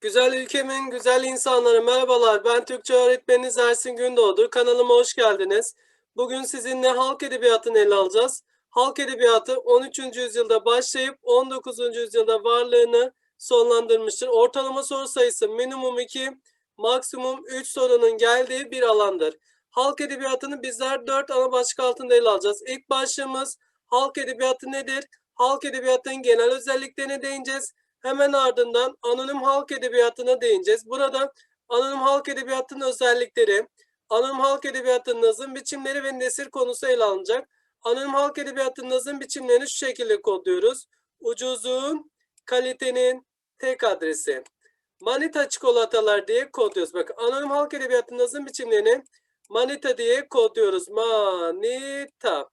Güzel ülkemin güzel insanları merhabalar. Ben Türkçe öğretmeniniz Ersin Gündoğdu. Kanalıma hoş geldiniz. Bugün sizinle halk edebiyatını ele alacağız. Halk edebiyatı 13. yüzyılda başlayıp 19. yüzyılda varlığını sonlandırmıştır. Ortalama soru sayısı minimum 2, maksimum 3 sorunun geldiği bir alandır. Halk edebiyatını bizler 4 ana başlık altında ele alacağız. İlk başlığımız halk edebiyatı nedir? Halk edebiyatının genel özelliklerine değineceğiz. Hemen ardından anonim halk edebiyatına değineceğiz. Burada anonim halk edebiyatının özellikleri, anonim halk edebiyatının nazım biçimleri ve nesir konusu ele alınacak. Anonim halk edebiyatının nazım biçimlerini şu şekilde kodluyoruz. Ucuzluğun, kalitenin tek adresi. Manita çikolatalar diye kodluyoruz. Bakın anonim halk edebiyatının nazım biçimlerini manita diye kodluyoruz. Manita.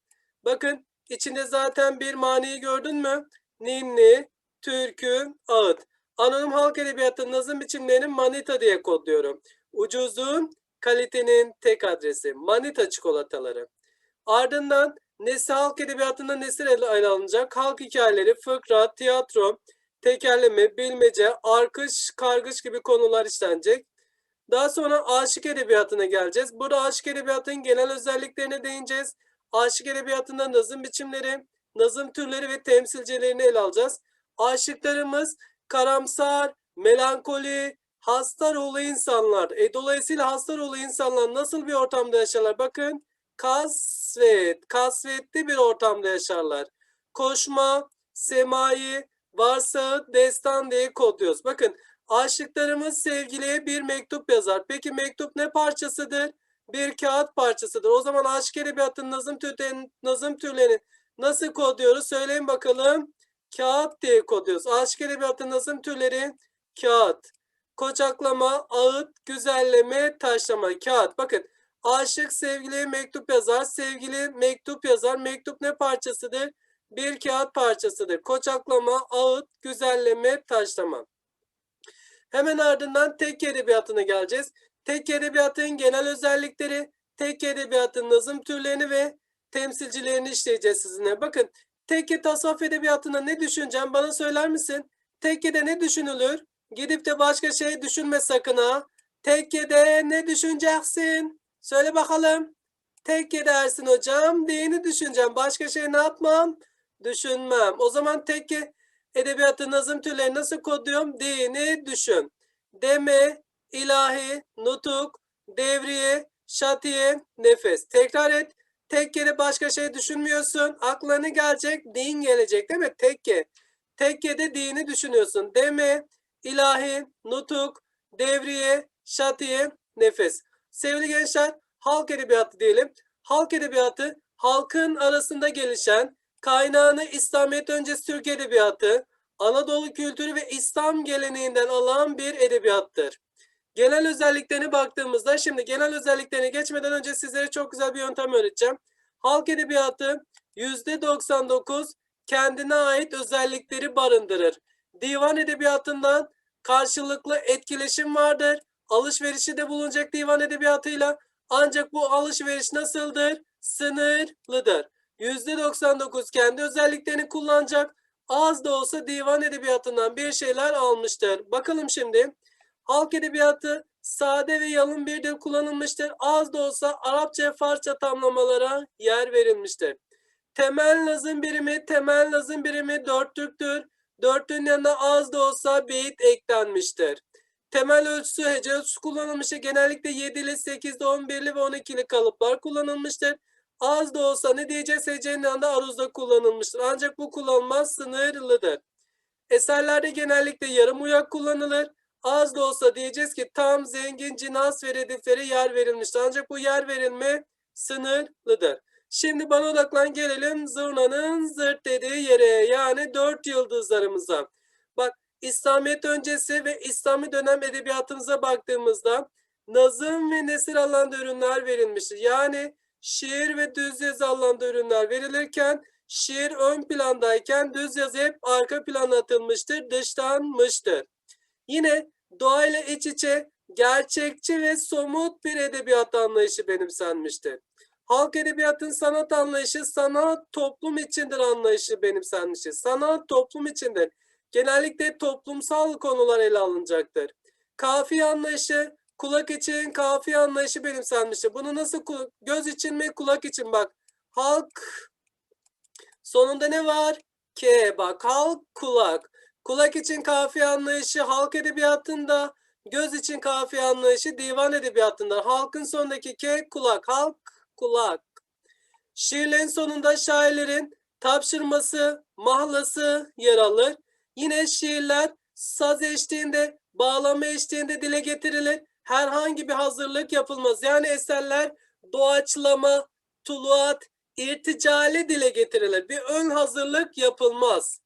Bakın içinde zaten bir maniyi gördün mü? Ninni, türkü, ağıt. Anonim halk edebiyatının nazım biçimlerini manita diye kodluyorum. Ucuzluğun, kalitenin tek adresi. Manita çikolataları. Ardından nesli halk edebiyatında nesil ele alınacak. Halk hikayeleri, fıkra, tiyatro, tekerleme, bilmece, arkış, kargış gibi konular işlenecek. Daha sonra aşık edebiyatına geleceğiz. Burada aşık edebiyatının genel özelliklerine değineceğiz. Aşık edebiyatında nazım biçimleri, nazım türleri ve temsilcilerini ele alacağız. Aşıklarımız karamsar, melankoli, hasta ruhlu insanlar. E, dolayısıyla hasta ruhlu insanlar nasıl bir ortamda yaşarlar? Bakın kasvet, kasvetli bir ortamda yaşarlar. Koşma, semai, varsa destan diye kodluyoruz. Bakın aşıklarımız sevgiliye bir mektup yazar. Peki mektup ne parçasıdır? Bir kağıt parçasıdır. O zaman aşk edebiyatının nazım türlerini, nazım türlerini nasıl kodluyoruz? Söyleyin bakalım. Kağıt diye kodluyoruz. Aşk edebiyatı nazım türleri kağıt. Koçaklama, ağıt, güzelleme, taşlama, kağıt. Bakın aşık sevgiliye mektup yazar. Sevgili mektup yazar. Mektup ne parçasıdır? Bir kağıt parçasıdır. Koçaklama, ağıt, güzelleme, taşlama. Hemen ardından tek edebiyatına geleceğiz. Tek edebiyatın genel özellikleri, tek edebiyatın nazım türlerini ve temsilcilerini işleyeceğiz sizinle. Bakın Tekke tasavvuf edebiyatında ne düşüneceğim bana söyler misin? Tekke'de ne düşünülür? Gidip de başka şey düşünme sakın ha. Tekke'de ne düşüneceksin? Söyle bakalım. Tekke dersin hocam. Dini düşüneceğim. Başka şey ne yapmam? Düşünmem. O zaman tekke edebiyatı nazım türleri nasıl kodluyorum? Dini düşün. Deme, ilahi, nutuk, devriye, şatiye, nefes. Tekrar et. Tekkede başka şey düşünmüyorsun. Aklına gelecek? Din gelecek değil mi? Tekke. Tekkede dini düşünüyorsun. Deme, ilahi, nutuk, devriye, şatiye, nefes. Sevgili gençler, halk edebiyatı diyelim. Halk edebiyatı halkın arasında gelişen, kaynağını İslamiyet öncesi Türk edebiyatı, Anadolu kültürü ve İslam geleneğinden alan bir edebiyattır. Genel özelliklerine baktığımızda şimdi genel özelliklerine geçmeden önce sizlere çok güzel bir yöntem öğreteceğim. Halk edebiyatı %99 kendine ait özellikleri barındırır. Divan edebiyatından karşılıklı etkileşim vardır. Alışverişi de bulunacak divan edebiyatıyla. Ancak bu alışveriş nasıldır? Sınırlıdır. %99 kendi özelliklerini kullanacak. Az da olsa divan edebiyatından bir şeyler almıştır. Bakalım şimdi. Halk edebiyatı sade ve yalın bir dil kullanılmıştır. Az da olsa Arapça ve Farsça tamlamalara yer verilmiştir. Temel nazım birimi, temel nazım birimi dörtlüktür. Dörtlüğün yanına az da olsa beyit eklenmiştir. Temel ölçüsü hece ölçüsü kullanılmıştır. Genellikle 7'li, 8'li, 11'li ve 12'li kalıplar kullanılmıştır. Az da olsa ne diyeceğiz hecenin yanında aruzda kullanılmıştır. Ancak bu kullanılmaz sınırlıdır. Eserlerde genellikle yarım uyak kullanılır. Az da olsa diyeceğiz ki tam zengin cinas ve rediflere yer verilmiştir. Ancak bu yer verilme sınırlıdır. Şimdi bana odaklan gelelim zurnanın zırt dediği yere yani dört yıldızlarımıza. Bak İslamiyet öncesi ve İslami dönem edebiyatımıza baktığımızda nazım ve nesir alanda ürünler verilmiştir. Yani şiir ve düz yazı alanda ürünler verilirken şiir ön plandayken düz yazı hep arka plana atılmıştır, dışlanmıştır. Yine doğayla iç içe gerçekçi ve somut bir edebiyat anlayışı benimsenmiştir. Halk edebiyatın sanat anlayışı sanat toplum içindir anlayışı benimsenmiştir. Sanat toplum içindir. genellikle toplumsal konular ele alınacaktır. Kafiye anlayışı, kulak için kafiye anlayışı benimsenmiştir. Bunu nasıl göz için mi kulak için bak. Halk sonunda ne var? K bak halk kulak. Kulak için kafiye anlayışı halk edebiyatında, göz için kafiye anlayışı divan edebiyatında. Halkın sonundaki K kulak, halk kulak. Şiirlerin sonunda şairlerin tapşırması, mahlası yer alır. Yine şiirler saz eşliğinde, bağlama eşliğinde dile getirilir. Herhangi bir hazırlık yapılmaz. Yani eserler doğaçlama, tuluat, irticali dile getirilir. Bir ön hazırlık yapılmaz.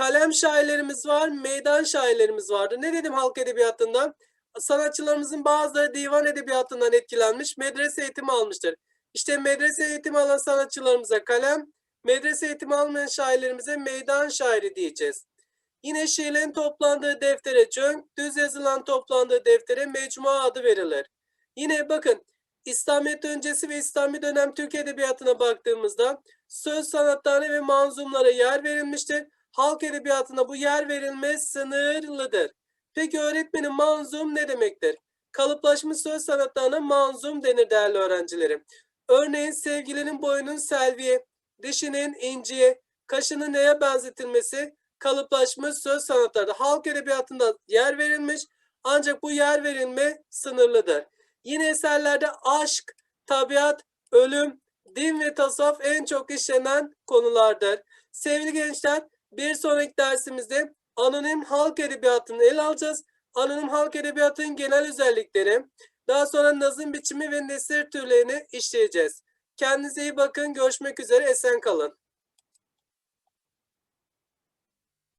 Kalem şairlerimiz var, meydan şairlerimiz vardı. Ne dedim halk edebiyatından? Sanatçılarımızın bazıları divan edebiyatından etkilenmiş, medrese eğitimi almıştır. İşte medrese eğitimi alan sanatçılarımıza kalem, medrese eğitimi almayan şairlerimize meydan şairi diyeceğiz. Yine şiirlerin toplandığı deftere cönk, düz yazılan toplandığı deftere mecmua adı verilir. Yine bakın İslamiyet öncesi ve İslami dönem Türk Edebiyatı'na baktığımızda söz sanatlarına ve manzumlara yer verilmiştir. Halk edebiyatına bu yer verilme sınırlıdır. Peki öğretmenim manzum ne demektir? Kalıplaşmış söz sanatlarına manzum denir değerli öğrencilerim. Örneğin sevgilinin boyunun selviye, dişinin inciye, kaşının neye benzetilmesi kalıplaşmış söz sanatlarda halk edebiyatında yer verilmiş ancak bu yer verilme sınırlıdır. Yine eserlerde aşk, tabiat, ölüm, din ve tasavvuf en çok işlenen konulardır. Sevgili gençler, bir sonraki dersimizde anonim halk edebiyatını ele alacağız. Anonim halk edebiyatının genel özellikleri, daha sonra nazım biçimi ve nesir türlerini işleyeceğiz. Kendinize iyi bakın, görüşmek üzere, esen kalın.